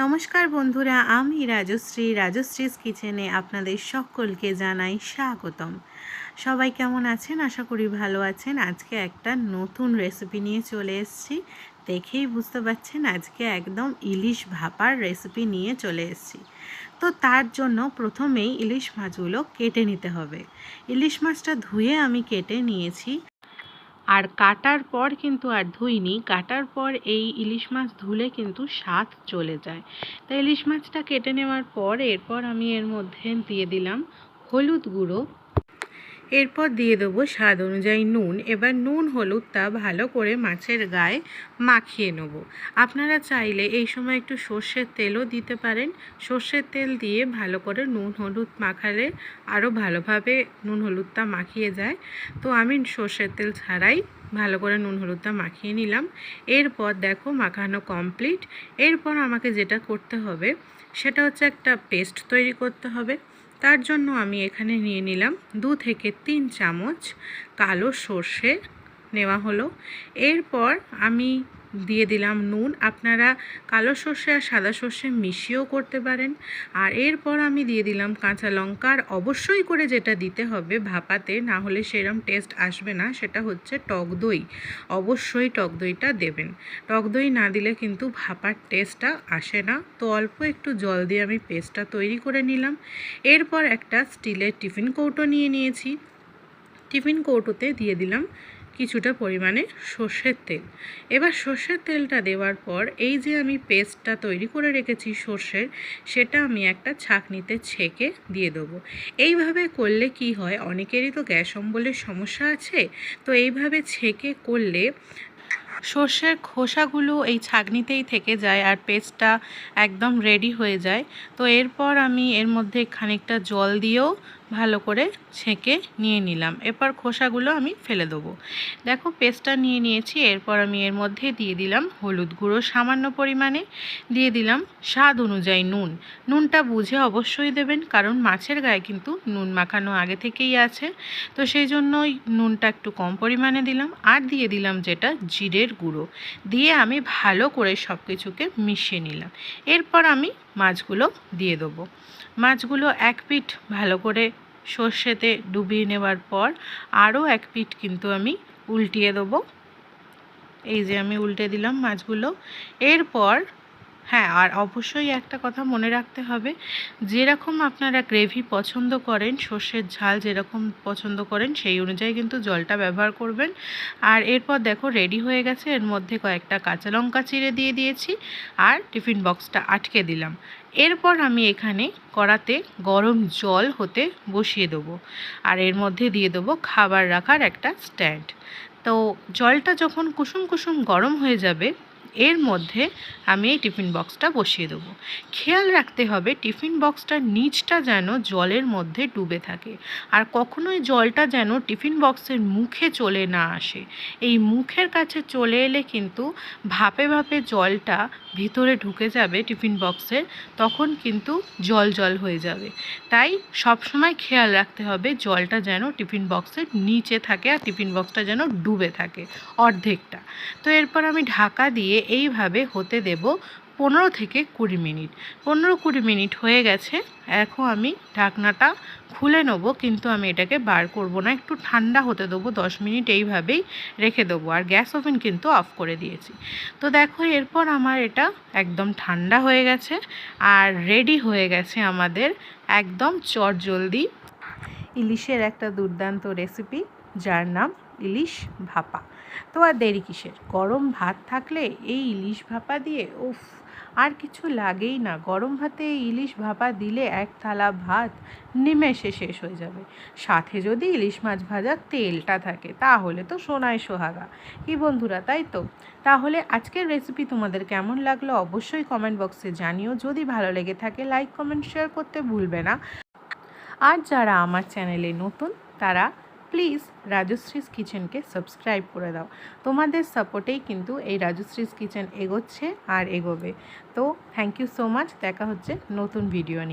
নমস্কার বন্ধুরা, আমি রাজশ্রী, রাজশ্রীস কিচেনে আপনাদের সকলকে জানাই স্বাগতম। সবাই কেমন আছেন? আশা করি ভালো আছেন। আজকে একটা নতুন রেসিপি নিয়ে চলে এসেছি। দেখেই বুঝতে পারছেন আজকে একদম ইলিশ ভাপার রেসিপি নিয়ে চলে এসেছি। তো তার জন্য প্রথমেই ইলিশ মাছগুলো কেটে নিতে হবে। ইলিশ মাছটা ধুয়ে আমি কেটে নিয়েছি। আর কাটার পর কিন্তু আর ধুইনি। কাটার পর এই ইলিশ মাছ ধুলে কিন্তু স্বাদ চলে যায়। তাই ইলিশ মাছটা কেটে নেওয়ার পর এরপর আমি এর মধ্যে দিয়ে দিলাম হলুদ গুঁড়ো। এরপর দিয়ে দেবো স্বাদ অনুযায়ী নুন। এবার নুন হলুদটা ভালো করে মাছের গায়ে মাখিয়ে নেব। আপনারা চাইলে এই সময় একটু সর্ষের তেলও দিতে পারেন। সর্ষের তেল দিয়ে ভালো করে নুন, হলুদ মাখালে আরও ভালোভাবে নুন হলুদটা মাখিয়ে যায়। তো আমি সর্ষের তেল ছাড়াই ভালো করে নুন হলুদটা মাখিয়ে নিলাম। এরপর দেখো মাখানো কমপ্লিট। এরপর আমাকে যেটা করতে হবে, সেটা হচ্ছে একটা পেস্ট তৈরি করতে হবে। তার জন্য আমি এখানে নিয়ে নিলাম দু থেকে তিন চামচ কালো সর্ষে নেওয়া হলো। এরপর আমি দিয়ে দিলাম নুন। আপনারা কালো সর্ষে আর সাদা সর্ষে মিশিয়েও করতে পারেন। আর এরপর আমি দিয়ে দিলাম কাঁচা লঙ্কা। আর অবশ্যই করে যেটা দিতে হবে ভাপাতে, না হলে সেরম টেস্ট আসবে না। সেটা হচ্ছে টক দই। অবশ্যই টক দইটা দেবেন। টক দই না দিলে কিন্তু ভাপার টেস্টটা আসে না। তো অল্প একটু জল দিয়ে আমি পেস্টটা তৈরি করে নিলাম। এরপর একটা স্টিলের টিফিন কৌটো নিয়ে নিয়েছি। টিফিন কৌটোতে দিয়ে দিলাম কিছুটা পরিমাণে সর্ষের তেল। এবার সর্ষের তেলটা দেওয়ার পর এই যে আমি পেস্টটা তৈরি করে রেখেছি সর্ষের, সেটা আমি একটা ছাঁকনিতে ছেঁকে দিয়ে দেবো। এইভাবে করলে কি হয়, অনেকেরই তো গ্যাস অম্বলের সমস্যা আছে, তো এইভাবে ছেঁকে করলে সর্ষের খোসাগুলো এই ছাগনিতেই থেকে যায় আর পেস্টটা একদম রেডি হয়ে যায়। তো এরপর আমি এর মধ্যে খানিকটা জল দিয়েও ভালো করে ছেঁকে নিয়ে নিলাম। এরপর খোসাগুলো আমি ফেলে দেবো। দেখো, পেস্টটা নিয়ে নিয়েছি। এরপর আমি এর মধ্যে দিয়ে দিলাম হলুদ গুঁড়ো, সামান্য পরিমাণে দিয়ে দিলাম স্বাদ অনুযায়ী নুন। নুনটা বুঝে অবশ্যই দেবেন, কারণ মাছের গায়ে কিন্তু নুন মাখানো আগে থেকেই আছে। তো সেই জন্যই নুনটা একটু কম পরিমাণে দিলাম। আর দিয়ে দিলাম যেটা জিরের গুঁড়ো। দিয়ে আমি ভালো করে সব কিছুকে মিশিয়ে নিলাম। এরপর আমি মাছগুলো দিয়ে দেবো। মাছগুলো এক পিঠ ভালো করে সর্ষেতে ডুবিয়ে নেবার পর আরও এক পিঠ কিন্তু আমি উল্টিয়ে দেবো। এই যে আমি উল্টে দিলাম মাছগুলো। এরপর হ্যাঁ আর অবশ্যই একটা কথা মনে রাখতে হবে, যেরকম আপনারা গ্রেভি পছন্দ করেন, সর্ষের ঝাল যেরকম পছন্দ করেন, সেই অনুযায়ী কিন্তু জলটা ব্যবহার করবেন। আর এরপর দেখো রেডি হয়ে গেছে, এর মধ্যে কয়েকটা কাঁচা লঙ্কা চিড়ে দিয়ে দিয়েছি আর টিফিন বক্সটা আটকে দিলাম। এরপর আমি এখানে কড়াতে গরম জল হতে বসিয়ে দেবো আর এর মধ্যে দিয়ে দেবো খাবার রাখার একটা স্ট্যান্ড। তো জলটা যখন কুসুম কুসুম গরম হয়ে যাবে এর মধ্যে আমি এই টিফিন বক্সটা বসিয়ে দেবো। খেয়াল রাখতে হবে টিফিন বক্সটার নিচটা যেন জলের মধ্যে ডুবে থাকে আর কখনোই জলটা যেন টিফিন বক্সের মুখে চলে না আসে। এই মুখের কাছে চলে এলে কিন্তু ভাপে ভাপে জলটা ভিতরে ঢুকে যাবে টিফিন বক্সের, তখন কিন্তু জল জল হয়ে যাবে। তাই সবসময় খেয়াল রাখতে হবে জলটা যেন টিফিন বক্সের নিচে থাকে আর টিফিন বক্সটা যেন ডুবে থাকে অর্ধেকটা। তো এরপর আমি ঢাকা দিয়ে এইভাবে হতে দেব পনেরো থেকে কুড়ি মিনিট। পনেরো কুড়ি মিনিট হয়ে গেছে। এখন আমি ঢাকনাটা খুলে নেব, কিন্তু আমি এটাকে বার করব না। একটু ঠান্ডা হতে দেবো, দশ মিনিট এইভাবেই রেখে দেবো। আর গ্যাস ওভেন কিন্তু অফ করে দিয়েছি। তো দেখো, এরপর আমার এটা একদম ঠান্ডা হয়ে গেছে আর রেডি হয়ে গেছে আমাদের একদম চটজলদি। ইলিশের একটা দুর্দান্ত রেসিপি, যার নাম ইলিশ ভাপা। তো আর দেরি কিসের? গরম ভাত থাকলে এই ইলিশ ভাপা দিয়ে, উফ, আর কিছু লাগেই না। গরম ভাতে ইলিশ ভাপা দিলে এক থালা ভাত নিমেষে শেষ হয়ে যাবে। সাথে যদি ইলিশ মাছ ভাজার তেলটা থাকে, তাহলে তো সোনায় সোহাগা। কি বন্ধুরা, তাই তো? তাহলে আজকের রেসিপি তোমাদের কেমন লাগল অবশ্যই কমেন্ট বক্সে জানিও। যদি ভালো লেগে থাকে লাইক কমেন্ট শেয়ার করতে ভুলবে না। আর যারা আমার চ্যানেলে নতুন, তারা প্লিজ রাজশ্রীস কিচেনকে সাবস্ক্রাইব করে দাও। তোমাদের সাপোর্টেই কিন্তু এই রাজশ্রীস কিচেন এগোচ্ছে আর এগোবে। তো থ্যাংক ইউ সো মাচ দেখা হচ্ছে নতুন ভিডিও নিয়ে।